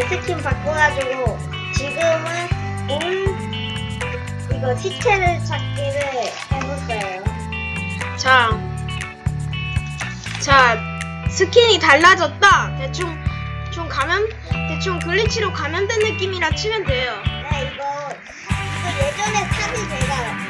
이제 스킨 바꿔가지고 지금은 몸 이거 시체를 찾기를 해봤어요. 자, 자, 스킨이 달라졌다. 대충, 좀 감염, 대충 글리치로 감염된 느낌이라 치면 돼요. 네 이거 이거 예전에 사실 제가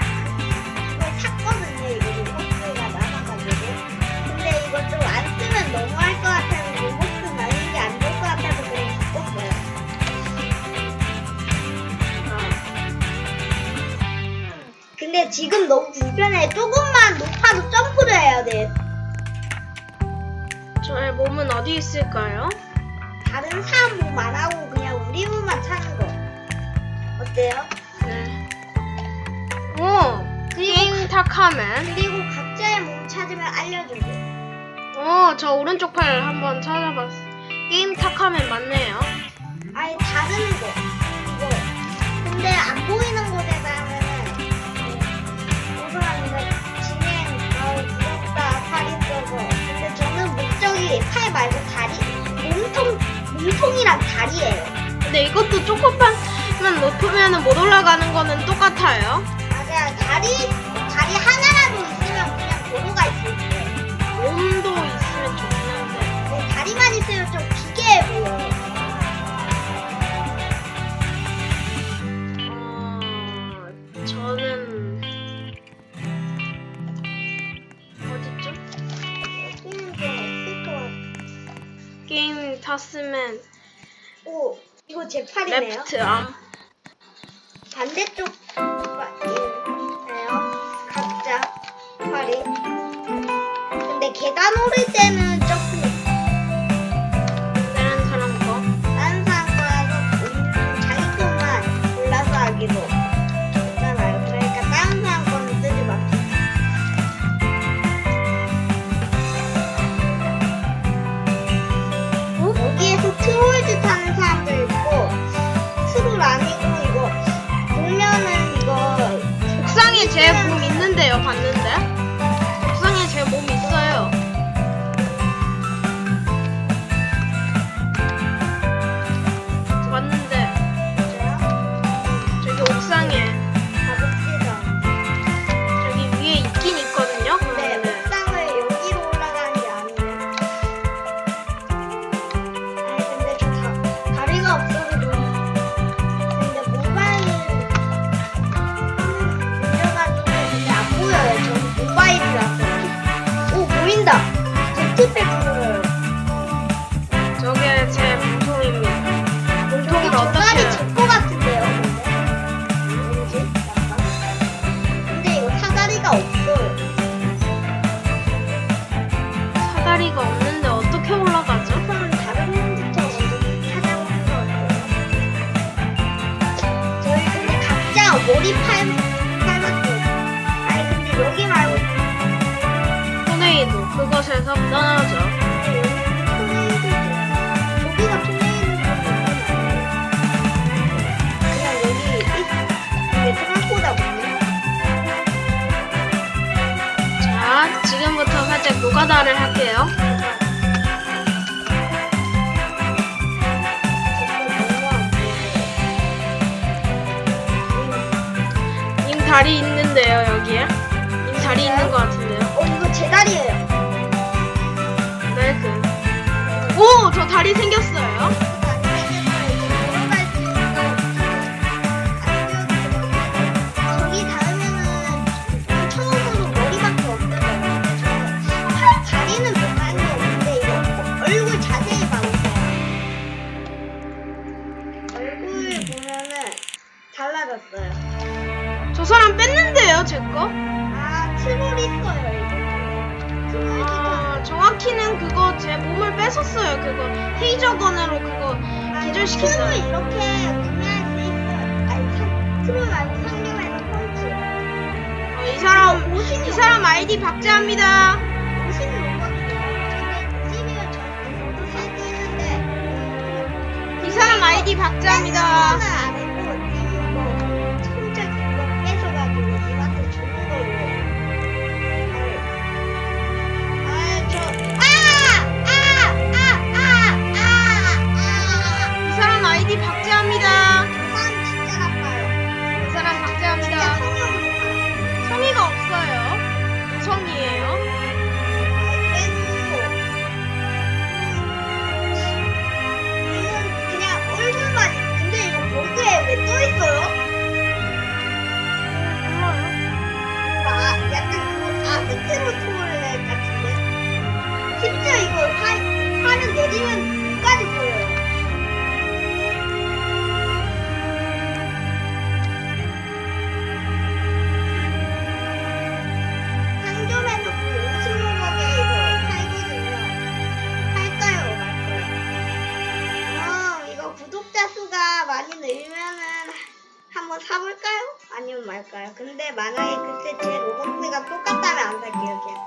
근데 지금 너무 불편해. 조금만 높아도 점프를 해야 돼. 저의 몸은 어디 있을까요? 다른 사람 몸 안 하고 그냥 우리 몸만 차는 거. 어때요? 네. 오, 게임 탁하면. 그리고 각자의 몸 찾으면 알려주고. 오, 저 오른쪽 팔 한번 찾아봤어. 게임 탁하면 맞네요. 아니 다른 거. 이거. 근데 안 보이는 곳에다 팔 말고 다리. 몸통 몸통이랑 다리예요. 근데 이것도 초코판만 높으면 못 올라가는 거 탔으면 오, 이거 제 팔이네요. 레프트 암. 반대쪽 팔이에요. 각자 팔이. 근데 계단 오를 때는 머리 팔, 팔았어요. 아니 근데 여기 말고 토네이도 그것에서 떠나죠. 토네이도 저기가 토네이도 그냥 여기 이게 생각보다 많네. 자, 지금부터 살짝 노가다를 할게요. 다리 있는데요, 여기에? 님 다리 있는 것 같은데요? 어 이거 제 다리예요. 네, 그. 오! 저 다리 생겼어요. 이이 사람 아이디 박제합니다. 이 사람 아이디 박제합니다. 말까요? 근데 만약에 그때 제 로봇가 똑같다면 안 살게요, 그냥.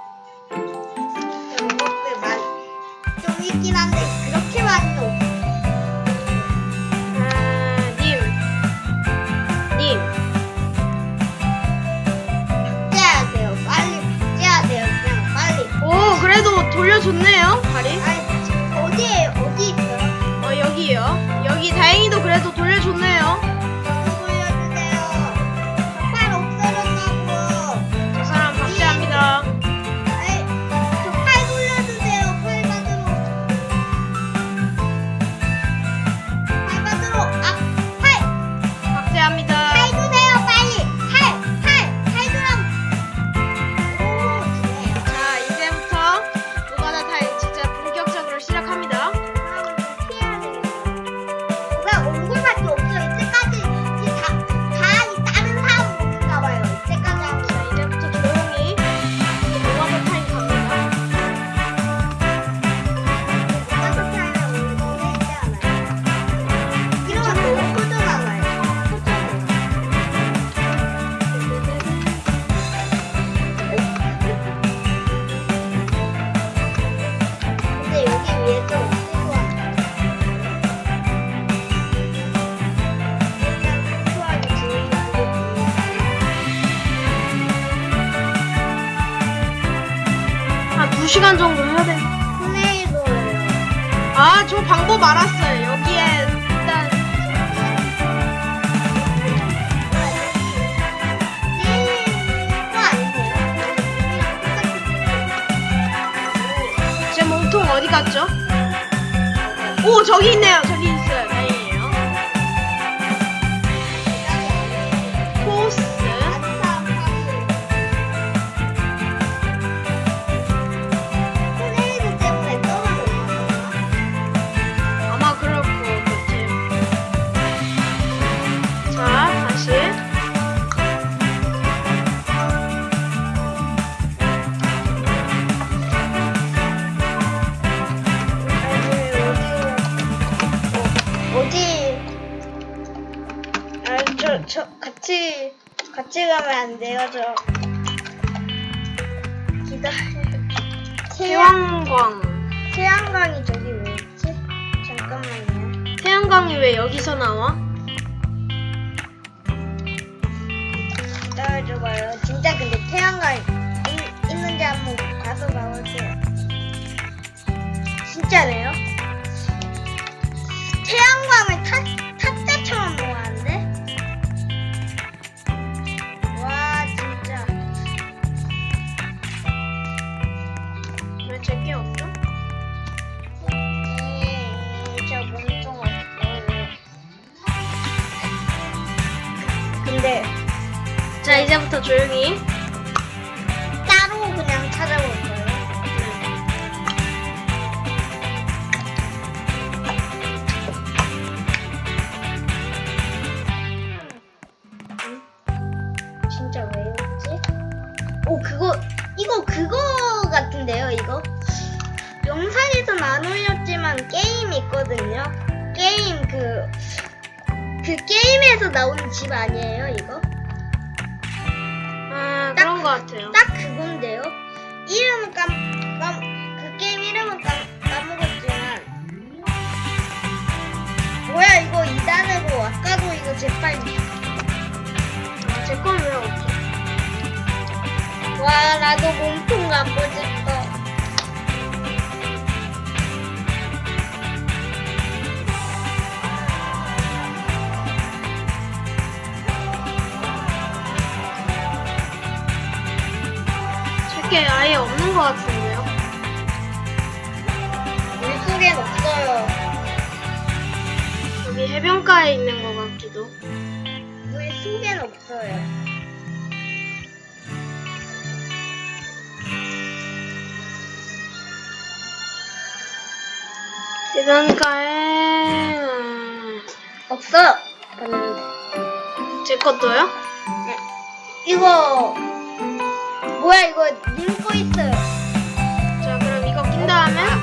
2시간 정도 해야 돼. 토네이도예요. 아, 저 방법 알았어요. 여기에 일단 제 몸통 어디 갔죠? 오, 저기 있네요. 저기 태양, 태양광. 태양광이 저기 왜 있지? 잠깐만요. 태양광이 왜 여기서 나와? 기다려줘봐요. 진짜 근데 태양광 있, 있는지 한번 봐서 나올게요. 진짜네요? 태양광을 타, 조용히. 따로 그냥 찾아볼 거예요. 진짜 왜 없지? 오 그거 이거 그거 같은데요 이거 영상에선 안 올렸지만 게임 있거든요 게임 그 그 게임에서 나오는 집 아니에요 이거? 것 같아요. 딱 그건데요. 이름은 깜, 깜, 여기 해변가에 있는 것 같기도. 물 속엔 없어요. 해변가에 음, 없어. 봤는데. 제 것도요? 네. 이거, 뭐야, 이거 눈꺼 있어요. 자 그럼 이거 낀 다음에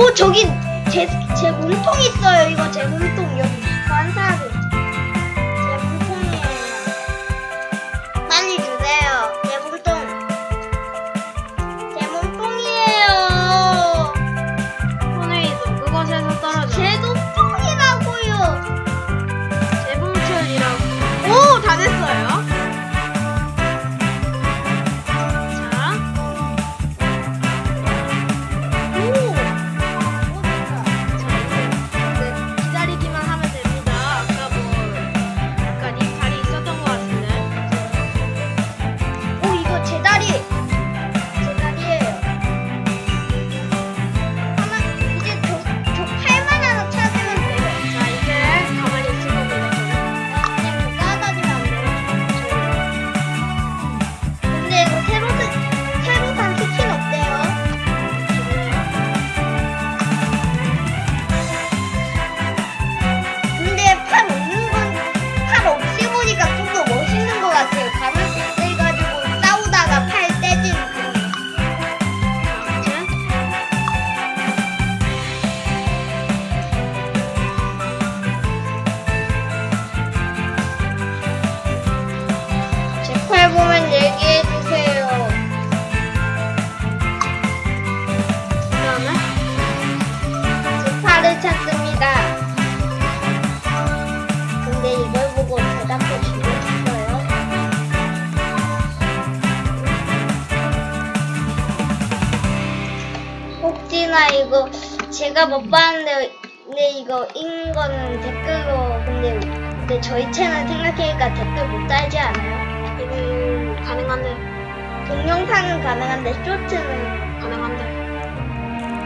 오 저기 제, 제 몸통 있어요. 이거 제 몸통 여기 제 제가 못 봤는데 근데 이거 읽은 거는 댓글로 근데 근데 저희 채널 생각해니까 댓글 못 달지 않아요? 음, 가능한데. 동영상은 가능한데 쇼츠는 가능한데.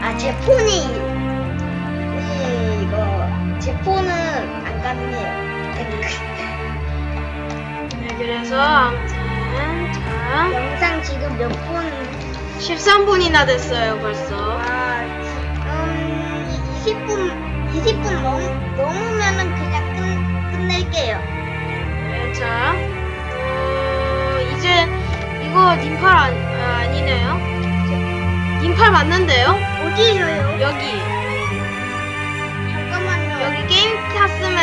아 제 폰이 이, 이거 제 폰은 안 가능해요. 네, 그래서 아무튼 자 영상 지금 몇 분? 13분이나 됐어요 벌써. 아, 음, 20분, 20분 넘, 넘으면은 그냥 끝, 끝낼게요. 네, 자 어, 이제 이거 님팔 아, 아, 아니네요. 님팔 맞는데요? 어디에요? 여기 잠깐만요. 여기 게임 탔으면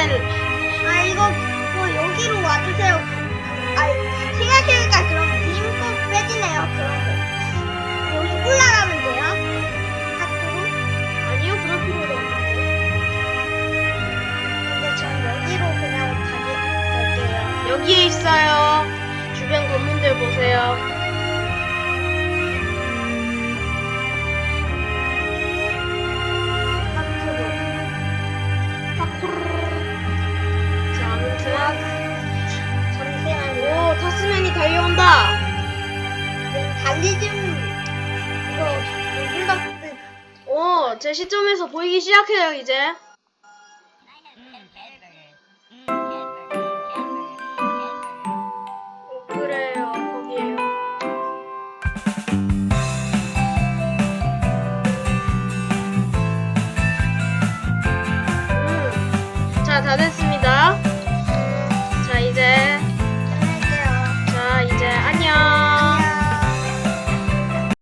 아, 이거, 뭐, 여기로 와주세요. 아, 생각해보니까 그럼 님거 빼지네요, 거. 여기 올라가면 달려온다. 달리 좀 이거 블럭 오제 시점에서 보이기 시작해요 이제.